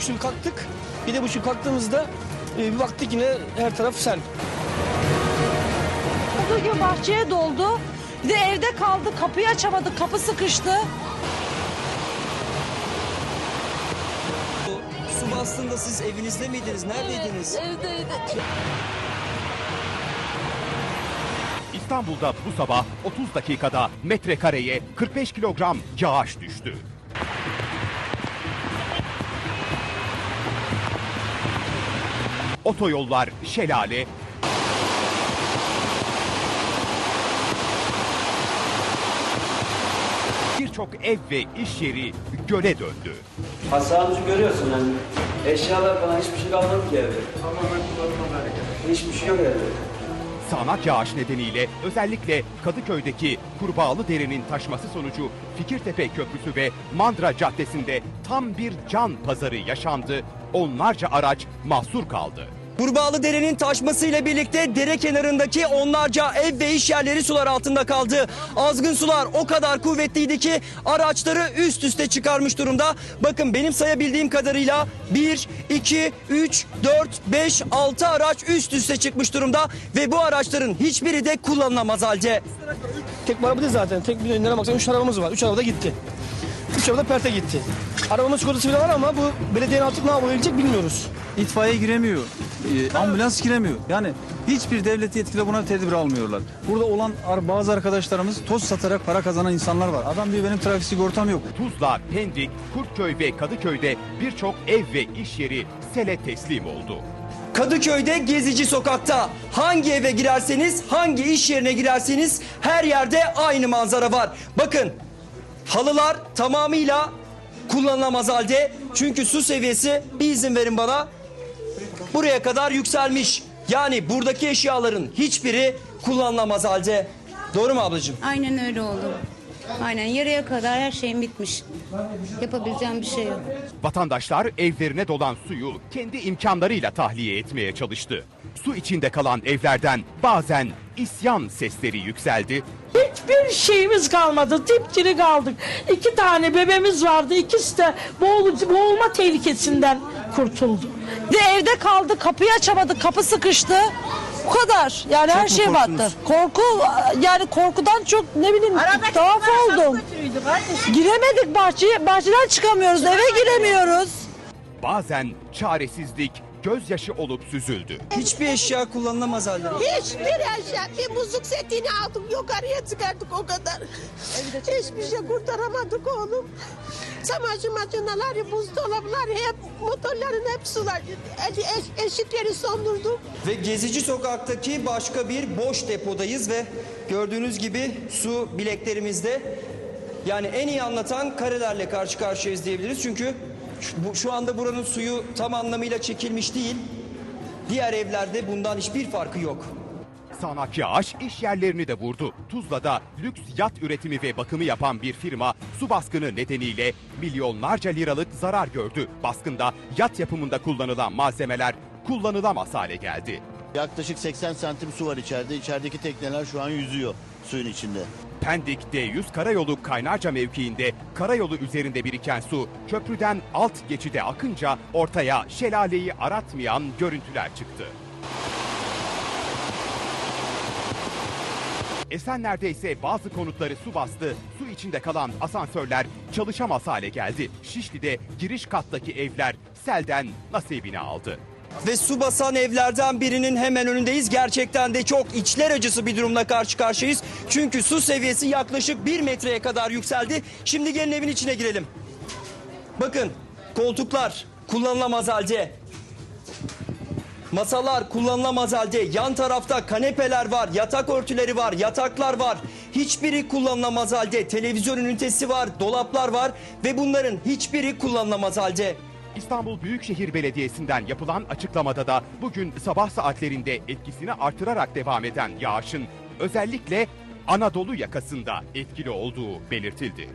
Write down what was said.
buçuk kalktık. Yedi buçuk kalktığımızda e, bir baktık yine her taraf sel. Olduğu gibi bahçeye doldu. Bir de evde kaldı. Kapıyı açamadık. Kapı sıkıştı. Su bastığında siz evinizde miydiniz? Neredeydiniz? Evdeydik. İstanbul'da bu sabah 30 dakikada metrekareye 45 kilogram yağış düştü. Otoyollar şelale, birçok ev ve iş yeri göle döndü. Hasarınızı görüyorsun yani. Eşyalar falan hiçbir şey kalmadı ki evde. Tamamen kullanılan Hiçbir şey yok evde. Sağanak yağış nedeniyle özellikle Kadıköy'deki Kurbağalı Dere'nin taşması sonucu Fikirtepe Köprüsü ve Mandıra Caddesi'nde tam bir can pazarı yaşandı. Onlarca araç mahsur kaldı. Kurbağalı derenin taşmasıyla birlikte dere kenarındaki onlarca ev ve iş yerleri sular altında kaldı. Azgın sular o kadar kuvvetliydi ki araçları üst üste çıkarmış durumda. Bakın benim sayabildiğim kadarıyla 1, 2, 3, 4, 5, 6 araç üst üste çıkmış durumda. Ve bu araçların hiçbiri de kullanılamaz halde. Tek bir araba değil zaten. Tek bir önlerine baksan üç arabamız var. Üç araba da gitti. Üç araba da perte gitti. Arabamın sigortası bile var ama bu belediyenin artık ne yapabilecek bilmiyoruz. İtfaiye giremiyor, e, ambulans giremiyor. Yani hiçbir devlet yetkili buna tedbir almıyorlar. Burada olan ar- bazı arkadaşlarımız toz satarak para kazanan insanlar var. Adam diyor benim trafik sigortam yok. Tuzla, Pendik, Kurtköy ve Kadıköy'de birçok ev ve iş yeri sele teslim oldu. Kadıköy'de Gezici Sokak'ta hangi eve girerseniz, hangi iş yerine girerseniz her yerde aynı manzara var. Bakın halılar tamamıyla kullanılamaz halde. Çünkü su seviyesi bir izin verin bana buraya kadar yükselmiş. Yani buradaki eşyaların hiçbiri kullanılamaz halde. Doğru mu ablacığım? Aynen öyle oldu. Aynen yarıya kadar her şeyim bitmiş. Yapabileceğim bir şey yok. Vatandaşlar evlerine dolan suyu kendi imkanlarıyla tahliye etmeye çalıştı. Su içinde kalan evlerden bazen isyan sesleri yükseldi. Hiçbir şeyimiz kalmadı. Dipdiri kaldık. İki tane bebeğimiz vardı. İkisi de boğul- boğulma tehlikesinden kurtuldu. De evde kaldı. Kapıyı açamadık. Kapı sıkıştı. Bu kadar. Yani her mu şey battı. Korku yani korkudan çok ne bileyim tuhaf oldum. Giremedik bahçeye. Bahçeden çıkamıyoruz. Eve giremiyoruz. Bazen çaresizlik gözyaşı olup süzüldü. Hiçbir eşya kullanılamaz halde. Hiçbir eşya, bir buzluk setini aldık yukarıya çıkardık o kadar. Hiçbir şey kurtaramadık oğlum. Çamaşır makineleri, buzdolaplar, hep motorların hep sular. E- e- eşikleri sondurduk. Ve Gezici Sokak'taki başka bir boş depodayız ve gördüğünüz gibi su bileklerimizde. Yani en iyi anlatan karelerle karşı karşıyayız diyebiliriz. Çünkü şu, bu, şu anda buranın suyu tam anlamıyla çekilmiş değil. Diğer evlerde bundan hiçbir farkı yok. Sağanak yağış iş yerlerini de vurdu. Tuzla'da lüks yat üretimi ve bakımı yapan bir firma su baskını nedeniyle milyonlarca liralık zarar gördü. Baskında yat yapımında kullanılan malzemeler kullanılamaz hale geldi. Yaklaşık 80 santim su var içeride. İçerideki tekneler şu an yüzüyor suyun içinde. Pendik D100 karayolu Kaynarca mevkiinde karayolu üzerinde biriken su köprüden alt geçide akınca ortaya şelaleyi aratmayan görüntüler çıktı. Esenler'de ise bazı konutları su bastı. Su içinde kalan asansörler çalışamaz hale geldi. Şişli'de giriş kattaki evler selden nasibini aldı. Ve su basan evlerden birinin hemen önündeyiz. Gerçekten de çok içler acısı bir durumla karşı karşıyayız. Çünkü su seviyesi yaklaşık bir metreye kadar yükseldi. Şimdi gelin evin içine girelim. Bakın koltuklar kullanılamaz halde. Masalar kullanılamaz halde. Yan tarafta kanepeler var, yatak örtüleri var, yataklar var. Hiçbiri kullanılamaz halde. Televizyon ünitesi var, dolaplar var ve bunların hiçbiri kullanılamaz halde. İstanbul Büyükşehir Belediyesi'nden yapılan açıklamada da bugün sabah saatlerinde etkisini artırarak devam eden yağışın özellikle Anadolu yakasında etkili olduğu belirtildi.